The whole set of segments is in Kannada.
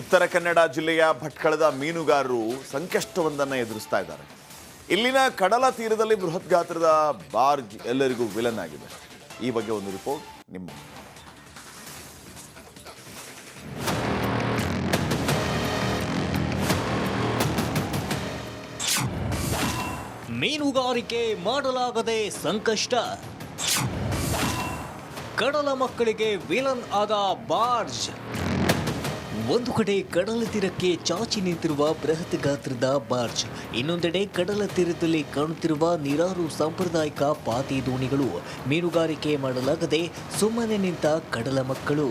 ಉತ್ತರ ಕನ್ನಡ ಜಿಲ್ಲೆಯ ಭಟ್ಕಳದ ಮೀನುಗಾರರು ಸಂಕಷ್ಟವೊಂದನ್ನು ಎದುರಿಸ್ತಾ ಇದ್ದಾರೆ. ಇಲ್ಲಿನ ಕಡಲ ತೀರದಲ್ಲಿ ಬೃಹತ್ ಗಾತ್ರದ ಬಾರ್ಜ್ ಎಲ್ಲರಿಗೂ ವಿಲನ್ ಆಗಿದೆ. ಈ ಬಗ್ಗೆ ಒಂದು ರಿಪೋರ್ಟ್ ನಿಮ್ಮ ಮೀನುಗಾರಿಕೆ ಮಾಡಲಾಗದೆ ಸಂಕಷ್ಟ. ಕಡಲ ಮಕ್ಕಳಿಗೆ ವಿಲನ್ ಆದ ಬಾರ್ಜ್ ಒಂದು ಕಡೆ ಕಡಲ ತೀರಕ್ಕೆ ಚಾಚಿ ನಿಂತಿರುವ ಬೃಹತ್ ಗಾತ್ರದ ಬಾರ್ಜ್, ಇನ್ನೊಂದೆಡೆ ಕಡಲ ತೀರದಲ್ಲಿ ಕಾಣುತ್ತಿರುವ ನೀರಾರು ಸಾಂಪ್ರದಾಯಿಕ ಪಾತಿ ದೋಣಿಗಳು ಮೀನುಗಾರಿಕೆ ಮಾಡಲಾಗದೆ ಸುಮ್ಮನೆ ನಿಂತ ಕಡಲ ಮಕ್ಕಳು.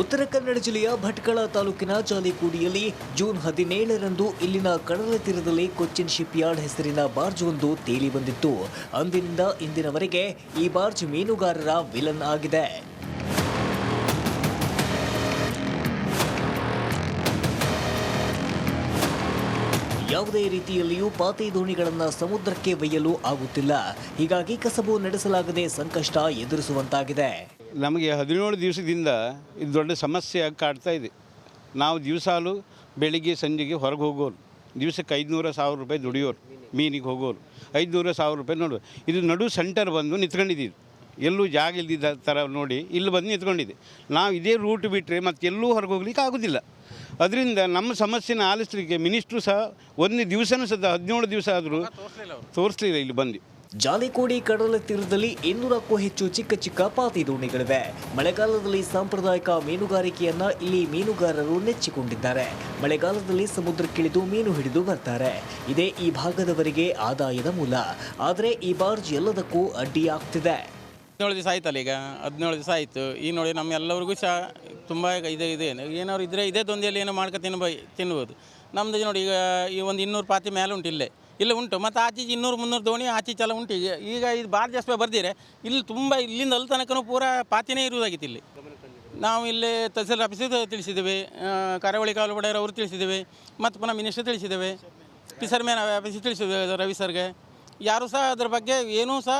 ಉತ್ತರ ಕನ್ನಡ ಜಿಲ್ಲೆಯ ಭಟ್ಕಳ ತಾಲೂಕಿನ ಜಾಲಿಕೂಡಿಯಲ್ಲಿ ಜೂನ್ ಹದಿನೇಳರಂದು ಇಲ್ಲಿನ ಕಡಲ ತೀರದಲ್ಲಿ ಕೊಚ್ಚಿನ್ ಶಿಪ್ ಯಾರ್ಡ್ ಹೆಸರಿನ ಬಾರ್ಜ್ ಒಂದು ತೇಲಿ ಬಂದಿತ್ತು. ಅಂದಿನಿಂದ ಇಂದಿನವರೆಗೆ ಈ ಬಾರ್ಜ್ ಮೀನುಗಾರರ ವಿಲನ್ ಆಗಿದೆ. ಯಾವುದೇ ರೀತಿಯಲ್ಲಿಯೂ ಪಾತಿ ದೋಣಿಗಳನ್ನು ಸಮುದ್ರಕ್ಕೆ ಒಯ್ಯಲು ಆಗುತ್ತಿಲ್ಲ. ಹೀಗಾಗಿ ಕಸಬು ನಡೆಸಲಾಗದೆ ಸಂಕಷ್ಟ ಎದುರಿಸುವಂತಾಗಿದೆ. ನಮಗೆ ಹದಿನೇಳು ದಿವಸದಿಂದ ಇದು ದೊಡ್ಡ ಸಮಸ್ಯೆ ಕಾಡ್ತಾ ಇದೆ. ನಾವು ದಿವಸಾಲು ಬೆಳಿಗ್ಗೆ ಸಂಜೆಗೆ ಹೊರಗೆ ಹೋಗೋರು. ದಿವಸಕ್ಕೆ ಐದುನೂರ ಸಾವಿರ ರೂಪಾಯಿ ದುಡಿಯೋರು, ಮೀನಿಗೆ ಹೋಗೋರು. ಐದುನೂರ ಸಾವಿರ ರೂಪಾಯಿ ನೋಡು, ಇದು ನಡು ಸೆಂಟರ್ ಬಂದು ನಿಂತ್ಕೊಂಡಿದ್ದೀವಿ. ಎಲ್ಲೂ ಜಾಗ ಇಲ್ದಿದ್ದ ಥರ ನೋಡಿ ಇಲ್ಲಿ ಬಂದು ನಿಂತ್ಕೊಂಡಿದೆ ನಾವು ಇದೇ ರೂಟ್ ಬಿಟ್ಟರೆ ಮತ್ತೆ ಎಲ್ಲೂ ಹೊರಗೆ ಹೋಗ್ಲಿಕ್ಕೆ ಆಗೋದಿಲ್ಲ. ಅದರಿಂದ ನಮ್ಮ ಸಮಸ್ಯೆನ ಆಲಿಸಲಿಕ್ಕೆ ಮಿನಿಸ್ಟ್ರು ಸಹ ಒಂದು ದಿವಸನೂ ಸದ ಹದಿನೇಳು ದಿವಸ ಆದರೂ ತೋರಿಸ್ಲಿಲ್ಲ ಇಲ್ಲಿ ಬಂದು. ಜಾಲಿಕೋಡಿ ಕಡಲ ತೀರದಲ್ಲಿ ಇನ್ನೂರಕ್ಕೂ ಹೆಚ್ಚು ಚಿಕ್ಕ ಚಿಕ್ಕ ಪಾತಿ ದೋಣಿಗಳಿವೆ. ಮಳೆಗಾಲದಲ್ಲಿ ಸಾಂಪ್ರದಾಯಿಕ ಮೀನುಗಾರಿಕೆಯನ್ನ ಇಲ್ಲಿ ಮೀನುಗಾರರು ನೆಚ್ಚಿಕೊಂಡಿದ್ದಾರೆ. ಮಳೆಗಾಲದಲ್ಲಿ ಸಮುದ್ರಕ್ಕಿಳಿದು ಮೀನು ಹಿಡಿದು ಬರ್ತಾರೆ. ಇದೇ ಈ ಭಾಗದವರಿಗೆ ಆದಾಯದ ಮೂಲ. ಆದರೆ ಈ ಬಾರ್ಜ್ ಎಲ್ಲದಕ್ಕೂ ಅಡ್ಡಿಯಾಗ್ತಿದೆ. ಹದಿನೇಳು ದಿವಸ ಆಯ್ತಲ್ಲ ಈಗ? ಹದಿನೇಳು ದಿವಸ ಆಯಿತು. ಈ ನೋಡಿ ನಮ್ಮೆಲ್ಲರಿಗೂ ಸಹ ತುಂಬ ಇದೆ ಇದೆ. ಏನಾದ್ರು ಇದ್ದರೆ ಇದೇ ದೊಂದಿಯಲ್ಲಿ ಏನೋ ಮಾಡ್ಕೊ ತಿನ್ಬ, ತಿನ್ಬೋದು. ನಮ್ಮದು ನೋಡಿ ಈಗ ಈ ಒಂದು ಇನ್ನೂರು ಪಾತಿ ಮೇಲೆ ಉಂಟು ಇಲ್ಲೇ. ಇಲ್ಲ ಉಂಟು. ಮತ್ತು ಆಚೀಚೆ ಇನ್ನೂರು, ಮುನ್ನೂರು ದೋಣಿ ಆಚೀಚೆಲ್ಲ ಉಂಟು. ಈಗ ಈಗ ಇದು ಭಾಳ ಜಾಸ್ತಿ ಬರ್ದಿರೆ ಇಲ್ಲಿ ತುಂಬ ಇಲ್ಲಿಂದ ಅಲ್ಲಿ ತನಕನೂ ಪೂರ ಪಾತಿನೇ ಇರುವುದಾಗಿತ್ತು ಇಲ್ಲಿ. ನಾವು ಇಲ್ಲಿ ತಹಸೀಲ್ ಆಫೀಸಿಗೆ ತಿಳಿಸಿದ್ದೇವೆ. ಕರಾವಳಿ ಕಾಲು ಅವರು ತಿಳಿಸಿದ್ದೇವೆ. ಮತ್ತು ಪುನಃ ಮಿನಿಸ್ಟರ್ ತಿಳಿಸಿದ್ದೇವೆ. ಫಿಸರ್ ಮೇನ್ ಆಫೀಸಿಗೆ ತಿಳಿಸಿದ್ದೇವೆ ರವಿ ಸರ್ಗೆ. ಯಾರೂ ಸಹ ಅದ್ರ ಬಗ್ಗೆ ಏನೂ ಸಹ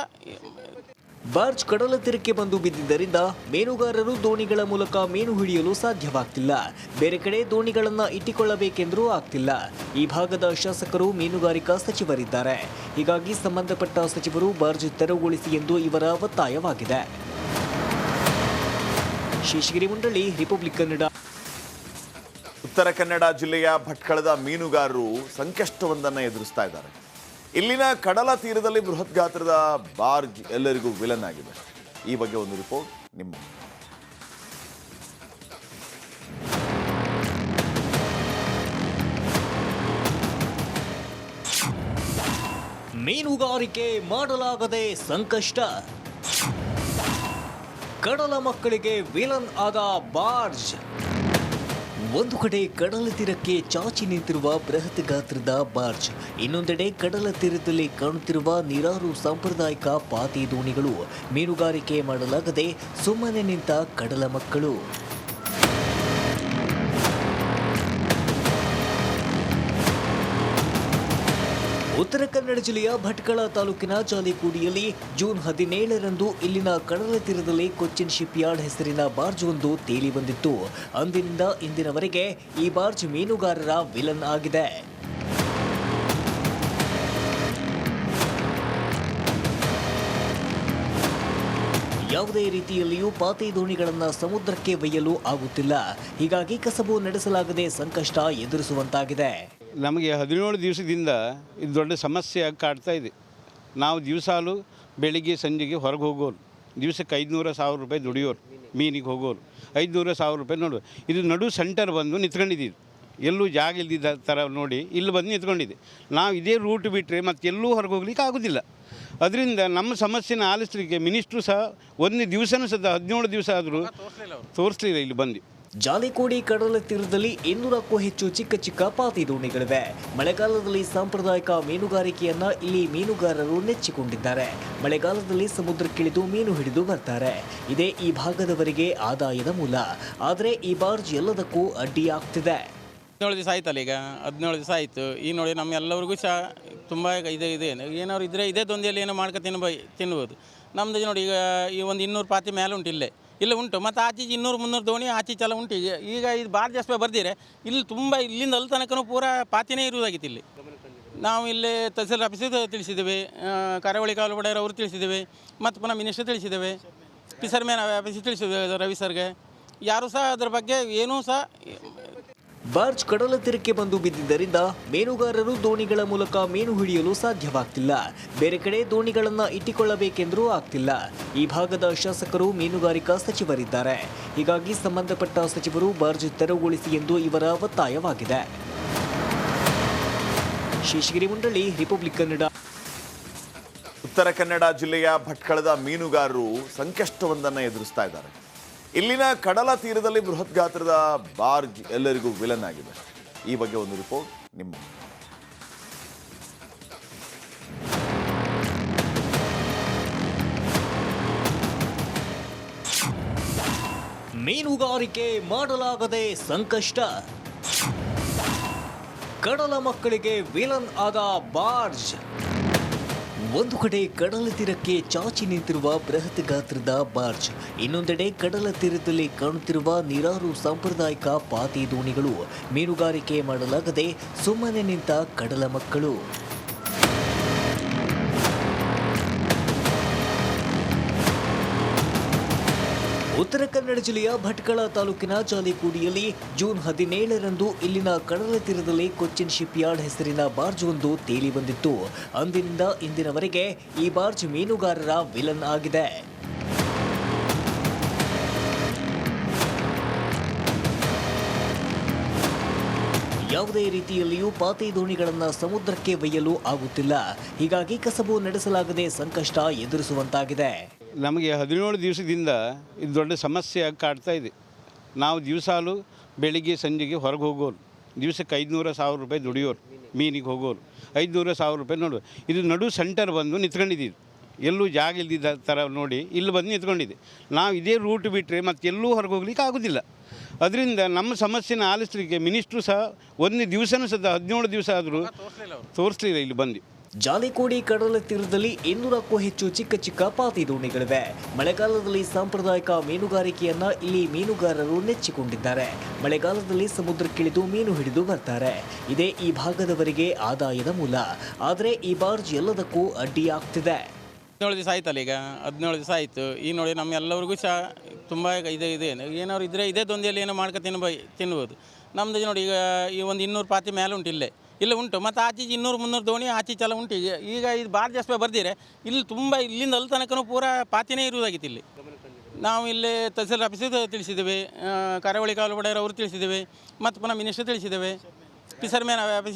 ಬಾರ್ಜ್ ಕಡಲ ತೀರಕ್ಕೆ ಬಂದು ಬಿದ್ದಿದ್ದರಿಂದ ಮೀನುಗಾರರು ದೋಣಿಗಳ ಮೂಲಕ ಮೀನು ಹಿಡಿಯಲು ಸಾಧ್ಯವಾಗ್ತಿಲ್ಲ. ಬೇರೆ ಕಡೆ ದೋಣಿಗಳನ್ನು ಇಟ್ಟಿಕೊಳ್ಳಬೇಕೆಂದರೂ ಆಗ್ತಿಲ್ಲ. ಈ ಭಾಗದ ಶಾಸಕರು ಮೀನುಗಾರಿಕಾ ಸಚಿವರಿದ್ದಾರೆ. ಹೀಗಾಗಿ ಸಂಬಂಧಪಟ್ಟ ಸಚಿವರು ಬಾರ್ಜ್ ತೆರವುಗೊಳಿಸಿ ಎಂದು ಇವರ ಒತ್ತಾಯವಾಗಿದೆ. ಶೇಷಗಿರಿ ಮಂಡಳಿ, ರಿಪಬ್ಲಿಕ್ ಕನ್ನಡ. ಉತ್ತರ ಕನ್ನಡ ಜಿಲ್ಲೆಯ ಭಟ್ಕಳದ ಮೀನುಗಾರರು ಸಂಕಷ್ಟವೊಂದನ್ನು ಎದುರಿಸ್ತಾ ಇದ್ದಾರೆ. ಇಲ್ಲಿನ ಕಡಲ ತೀರದಲ್ಲಿ ಬೃಹತ್ ಗಾತ್ರದ ಬಾರ್ಜ್ ಎಲ್ಲರಿಗೂ ವಿಲನ್ ಆಗಿದೆ. ಈ ಬಗ್ಗೆ ಒಂದು ರಿಪೋರ್ಟ್ ನಿಮ್ಮ ಮೀನುಗಾರಿಕೆ ಮಾಡಲಾಗದೆ ಸಂಕಷ್ಟ. ಕಡಲ ಮಕ್ಕಳಿಗೆ ವಿಲನ್ ಆದ ಬಾರ್ಜ್ ಒಂದು ಕಡೆ ಕಡಲ ತೀರಕ್ಕೆ ಚಾಚಿ ನಿಂತಿರುವ ಬೃಹತ್ ಗಾತ್ರದ ಬಾರ್ಜ್, ಇನ್ನೊಂದೆಡೆ ಕಡಲ ತೀರದಲ್ಲಿ ಕಾಣುತ್ತಿರುವ ನೀರಾರು ಸಾಂಪ್ರದಾಯಿಕ ಪಾತಿ ದೋಣಿಗಳು ಮೀನುಗಾರಿಕೆ ಮಾಡಲಾಗದೆ ಸುಮ್ಮನೆ ನಿಂತ ಕಡಲ ಮಕ್ಕಳು. ಉತ್ತರ ಕನ್ನಡ ಜಿಲ್ಲೆಯ ಭಟ್ಕಳ ತಾಲೂಕಿನ ಜಾಲಿಕೂಡಿಯಲ್ಲಿ ಜೂನ್ ಹದಿನೇಳರಂದು ಇಲ್ಲಿನ ಕಡಲ ತೀರದಲ್ಲಿ ಕೊಚ್ಚಿನ್ ಶಿಪ್ ಯಾರ್ಡ್ ಹೆಸರಿನ ಬಾರ್ಜ್ ಒಂದು ತೇಲಿ ಬಂದಿತ್ತು. ಅಂದಿನಿಂದ ಇಂದಿನವರೆಗೆ ಈ ಬಾರ್ಜ್ ಮೀನುಗಾರರ ವಿಲನ್ ಆಗಿದೆ. ಯಾವುದೇ ರೀತಿಯಲ್ಲಿಯೂ ಪಾತಿ ದೋಣಿಗಳನ್ನು ಸಮುದ್ರಕ್ಕೆ ಒಯ್ಯಲು ಆಗುತ್ತಿಲ್ಲ. ಹೀಗಾಗಿ ಕಸಬು ನಡೆಸಲಾಗದೆ ಸಂಕಷ್ಟ ಎದುರಿಸುವಂತಾಗಿದೆ. ನಮಗೆ ಹದಿನೇಳು ದಿವಸದಿಂದ ಇದು ದೊಡ್ಡ ಸಮಸ್ಯೆಯಾಗಿ ಕಾಡ್ತಾ ಇದೆ. ನಾವು ದಿವಸಾಲು ಬೆಳಿಗ್ಗೆ ಸಂಜೆಗೆ ಹೊರಗೆ ಹೋಗೋರು ದಿವಸಕ್ಕೆ ಐದುನೂರ ಸಾವಿರ ರೂಪಾಯಿ ದುಡಿಯೋರು ಮೀನಿಗೆ ಹೋಗೋರು ಐದುನೂರ ಸಾವಿರ ರೂಪಾಯಿ ನೋಡು ಇದು ನಡು ಸೆಂಟರ್ ಬಂದು ನಿಂತ್ಕೊಂಡಿದ್ದೀವಿ. ಎಲ್ಲೂ ಜಾಗ ಇಲ್ದಿದ್ದ ಥರ ನೋಡಿ ಇಲ್ಲಿ ಬಂದು ನಿಂತ್ಕೊಂಡಿದೆ ನಾವು ಇದೇ ರೂಟ್ ಬಿಟ್ಟರೆ ಮತ್ತೆ ಎಲ್ಲೂ ಹೊರಗೆ ಹೋಗ್ಲಿಕ್ಕೆ ಆಗೋದಿಲ್ಲ. ಅದರಿಂದ ನಮ್ಮ ಸಮಸ್ಯೆನ ಆಲಿಸಲಿಕ್ಕೆ ಮಿನಿಸ್ಟ್ರು ಸಹ ಒಂದು ದಿವಸನೂ ಸದ ಹದಿನೇಳು ದಿವಸ ಆದರೂ ತೋರಿಸ್ಲಿಲ್ಲ ಇಲ್ಲಿ ಬಂದು. ಜಾಲಿಕೋಡಿ ಕಡಲ ತೀರದಲ್ಲಿ ಇನ್ನೂರಕ್ಕೂ ಹೆಚ್ಚು ಚಿಕ್ಕ ಚಿಕ್ಕ ಪಾತಿ ದೋಣಿಗಳಿವೆ. ಮಳೆಗಾಲದಲ್ಲಿ ಸಾಂಪ್ರದಾಯಿಕ ಮೀನುಗಾರಿಕೆಯನ್ನ ಇಲ್ಲಿ ಮೀನುಗಾರರು ನೆಚ್ಚಿಕೊಂಡಿದ್ದಾರೆ. ಮಳೆಗಾಲದಲ್ಲಿ ಸಮುದ್ರಕ್ಕಿಳಿದು ಮೀನು ಹಿಡಿದು ಬರ್ತಾರೆ. ಇದೇ ಈ ಭಾಗದವರಿಗೆ ಆದಾಯದ ಮೂಲ. ಆದರೆ ಈ ಬಾರ್ಜ್ ಎಲ್ಲದಕ್ಕೂ ಅಡ್ಡಿಯಾಗ್ತಿದೆ. ಹದಿನೇಳು ದಿವಸ ಆಯ್ತಲ್ಲ ಈಗ? ಹದಿನೇಳು ದಿವಸ ಆಯಿತು. ಈ ನೋಡಿ ನಮ್ಮೆಲ್ಲರಿಗೂ ಸಹ ತುಂಬ ಇದೆ ಇದೆ. ಏನಾದ್ರು ಇದ್ದರೆ ಇದೇ ದೊಂದಿಯಲ್ಲಿ ಏನೋ ಮಾಡ್ಕೊ ತಿನ್ಬೋ ತಿನ್ಬೋದು. ನಮ್ಮದು ನೋಡಿ ಈಗ ಈ ಒಂದು ಇನ್ನೂರು ಪಾತಿ ಮೇಲೆ ಉಂಟು ಇಲ್ಲೇ ಇಲ್ಲ ಉಂಟು. ಮತ್ತು ಆಚೀಚೆ ಇನ್ನೂರು ಮುನ್ನೂರು ದೋಣಿ ಆಚೀಚೆಲ್ಲ ಉಂಟು. ಈಗ ಈಗ ಇದು ಭಾಳ ಜಾಸ್ತಿ ಬರ್ದಿರೆ ಇಲ್ಲಿ ತುಂಬ ಇಲ್ಲಿಂದ ಅಲ್ಲಿ ತನಕನೂ ಪೂರ ಪಾತಿನೇ ಇರುವುದಾಗಿತ್ತು ಇಲ್ಲಿ. ನಾವು ಇಲ್ಲಿ ತಹಸೀಲ್ ಆಫೀಸಿಗೆ ತಿಳಿಸಿದ್ದೇವೆ. ಕರಾವಳಿ ಕಾಲು ಅವರು ತಿಳಿಸಿದ್ದೇವೆ. ಮತ್ತು ಪುನಃ ಮಿನಿಸ್ಟರ್ ತಿಳಿಸಿದ್ದೇವೆ. ಪಿಸರ್ ಆಫೀಸಿಗೆ ತಿಳಿಸಿದ್ದೇವೆ ರವಿ ಸರ್ಗೆ. ಯಾರೂ ಸಹ ಅದ್ರ ಬಗ್ಗೆ ಏನೂ ಸಹ ಬಾರ್ಜ್ ಕಡಲ ತೀರಕ್ಕೆ ಬಂದು ಬಿದ್ದಿದ್ದರಿಂದ ಮೀನುಗಾರರು ದೋಣಿಗಳ ಮೂಲಕ ಮೀನು ಹಿಡಿಯಲು ಸಾಧ್ಯವಾಗ್ತಿಲ್ಲ. ಬೇರೆ ಕಡೆ ದೋಣಿಗಳನ್ನು ಇಟ್ಟಿಕೊಳ್ಳಬೇಕೆಂದರೂ ಆಗ್ತಿಲ್ಲ. ಈ ಭಾಗದ ಶಾಸಕರು ಮೀನುಗಾರಿಕಾ ಸಚಿವರಿದ್ದಾರೆ. ಹೀಗಾಗಿ ಸಂಬಂಧಪಟ್ಟ ಸಚಿವರು ಬಾರ್ಜ್ ತೆರವುಗೊಳಿಸಿ ಎಂದು ಇವರ ಒತ್ತಾಯವಾಗಿದೆ. ಶೇಷಗಿರಿ ಮಂಡಳಿ, ರಿಪಬ್ಲಿಕ್ ಕನ್ನಡ. ಉತ್ತರ ಕನ್ನಡ ಜಿಲ್ಲೆಯ ಭಟ್ಕಳದ ಮೀನುಗಾರರು ಸಂಕಷ್ಟವೊಂದನ್ನು ಎದುರಿಸ್ತಾ ಇದ್ದಾರೆ. ಇಲ್ಲಿನ ಕಡಲ ತೀರದಲ್ಲಿ ಬೃಹತ್ ಗಾತ್ರದ ಬಾರ್ಜ್ ಎಲ್ಲರಿಗೂ ವಿಲನ್ ಆಗಿದೆ. ಈ ಬಗ್ಗೆ ಒಂದು ರಿಪೋರ್ಟ್ ನಿಮ್ಮ ಮೀನುಗಾರಿಕೆ ಮಾಡಲಾಗದೆ ಸಂಕಷ್ಟ. ಕಡಲ ಮಕ್ಕಳಿಗೆ ವಿಲನ್ ಆದ ಬಾರ್ಜ್ ಒಂದು ಕಡೆ ಕಡಲ ತೀರಕ್ಕೆ ಚಾಚಿ ನಿಂತಿರುವ ಬೃಹತ್ ಗಾತ್ರದ ಬಾರ್ಜ್, ಇನ್ನೊಂದೆಡೆ ಕಡಲ ತೀರದಲ್ಲಿ ಕಾಣುತ್ತಿರುವ ನೀರಾರು ಸಾಂಪ್ರದಾಯಿಕ ಪಾತಿ ದೋಣಿಗಳು ಮೀನುಗಾರಿಕೆ ಮಾಡಲಾಗದೆ ಸುಮ್ಮನೆ ನಿಂತ ಕಡಲ ಮಕ್ಕಳು. ಉತ್ತರ ಕನ್ನಡ ಜಿಲ್ಲೆಯ ಭಟ್ಕಳ ತಾಲೂಕಿನ ಜಾಲಿಕೂಡಿಯಲ್ಲಿ ಜೂನ್ ಹದಿನೇಳರಂದು ಇಲ್ಲಿನ ಕಡಲ ತೀರದಲ್ಲಿ ಕೊಚ್ಚಿನ್ ಶಿಪ್ ಯಾರ್ಡ್ ಹೆಸರಿನ ಬಾರ್ಜ್ ಒಂದು ತೇಲಿ ಬಂದಿತ್ತು. ಅಂದಿನಿಂದ ಇಂದಿನವರೆಗೆ ಈ ಬಾರ್ಜ್ ಮೀನುಗಾರರ ವಿಲನ್ ಆಗಿದೆ. ಯಾವುದೇ ರೀತಿಯಲ್ಲಿಯೂ ಪಾತಿ ದೋಣಿಗಳನ್ನು ಸಮುದ್ರಕ್ಕೆ ಒಯ್ಯಲು ಆಗುತ್ತಿಲ್ಲ. ಹೀಗಾಗಿ ಕಸಬು ನಡೆಸಲಾಗದೆ ಸಂಕಷ್ಟ ಎದುರಿಸುವಂತಾಗಿದೆ. ನಮಗೆ ಹದಿನೇಳು ದಿವಸದಿಂದ ಇದು ದೊಡ್ಡ ಸಮಸ್ಯೆ ಆಗಿ ಕಾಡ್ತಾ ಇದೆ. ನಾವು ದಿವಸಾಲು ಬೆಳಿಗ್ಗೆ ಸಂಜೆಗೆ ಹೊರಗೆ ಹೋಗೋರು ದಿವಸಕ್ಕೆ ಐದುನೂರ ಸಾವಿರ ರೂಪಾಯಿ ದುಡಿಯೋರು ಮೀನಿಗೆ ಹೋಗೋರು ಐದುನೂರ ಸಾವಿರ ರೂಪಾಯಿ ನೋಡು ಇದು ನಡು ಸೆಂಟರ್ ಬಂದು ನಿಂತ್ಕೊಂಡಿದ್ದೀವಿ. ಎಲ್ಲೂ ಜಾಗ ಇಲ್ದಿದ್ದ ಥರ ನೋಡಿ ಇಲ್ಲಿ ಬಂದು ನಿಂತ್ಕೊಂಡಿದೆ ನಾವು ಇದೇ ರೂಟ್ ಬಿಟ್ಟರೆ ಮತ್ತೆ ಎಲ್ಲೂ ಹೊರಗೆ ಹೋಗ್ಲಿಕ್ಕೆ ಆಗೋದಿಲ್ಲ. ಅದರಿಂದ ನಮ್ಮ ಸಮಸ್ಯೆನ ಆಲಿಸಲಿಕ್ಕೆ ಮಿನಿಸ್ಟ್ರು ಸಹ ಒಂದು ದಿವಸನೂ ಸದ ಹದಿನೇಳು ದಿವಸ ಆದರೂ ತೋರಿಸ್ಲಿಲ್ಲ ಇಲ್ಲಿ ಬಂದು. ಜಾಲಿಕೋಡಿ ಕಡಲ ತೀರದಲ್ಲಿ ಇನ್ನೂರಕ್ಕೂ ಹೆಚ್ಚು ಚಿಕ್ಕ ಚಿಕ್ಕ ಪಾತಿ ದೋಣಿಗಳಿವೆ. ಮಳೆಗಾಲದಲ್ಲಿ ಸಾಂಪ್ರದಾಯಿಕ ಮೀನುಗಾರಿಕೆಯನ್ನ ಇಲ್ಲಿ ಮೀನುಗಾರರು ನೆಚ್ಚಿಕೊಂಡಿದ್ದಾರೆ. ಮಳೆಗಾಲದಲ್ಲಿ ಸಮುದ್ರಕ್ಕಿಳಿದು ಮೀನು ಹಿಡಿದು ಬರ್ತಾರೆ. ಇದೇ ಈ ಭಾಗದವರಿಗೆ ಆದಾಯದ ಮೂಲ. ಆದರೆ ಈ ಬಾರ್ಜ್ ಎಲ್ಲದಕ್ಕೂ ಅಡ್ಡಿಯಾಗ್ತಿದೆ. ಹದಿನೇಳು ದಿವಸ ಆಯ್ತಲ್ಲ ಈಗ? ಹದಿನೇಳು ದಿವಸ ಆಯಿತು. ಈ ನೋಡಿ ನಮ್ಮೆಲ್ಲರಿಗೂ ಸಹ ತುಂಬ ಇದೆ ಇದೆ. ಏನಾದ್ರು ಇದ್ದರೆ ಇದೇ ದೊಂದಿಯಲ್ಲಿ ಏನೋ ಮಾಡ್ಕೊ ತಿನ್ಬೋ ತಿನ್ಬೋದು. ನಮ್ಮದು ನೋಡಿ ಈಗ ಈ ಒಂದು ಇನ್ನೂರು ಪಾತಿ ಮೇಲೆ ಉಂಟು ಇಲ್ಲೇ ಇಲ್ಲ ಉಂಟು. ಮತ್ತು ಆಚೀಚೆ ಇನ್ನೂರು ಮುನ್ನೂರು ದೋಣಿ ಆಚೀಚೆಲ್ಲ ಉಂಟು. ಈಗ ಈಗ ಇದು ಭಾಳ ಜಾಸ್ತಿ ಬರ್ದಿರೆ ಇಲ್ಲಿ ತುಂಬ ಇಲ್ಲಿಂದ ಅಲ್ಲಿ ತನಕನೂ ಪೂರ ಪಾತಿನೇ ಇರುವುದಾಗಿತ್ತು ಇಲ್ಲಿ. ನಾವು ಇಲ್ಲಿ ತಹಸೀಲ್ ಆಫೀಸಿಗೆ ತಿಳಿಸಿದ್ದೇವೆ. ಕರಾವಳಿ ಕಾಲು ಅವರು ತಿಳಿಸಿದ್ದೇವೆ. ಮತ್ತು ಪುನಃ ಮಿನಿಸ್ಟರ್ ತಿಳಿಸಿದ್ದೇವೆ. ಪಿಸರ್ ಮ್ಯಾನ್ ಆಫೀಸಿಗೆ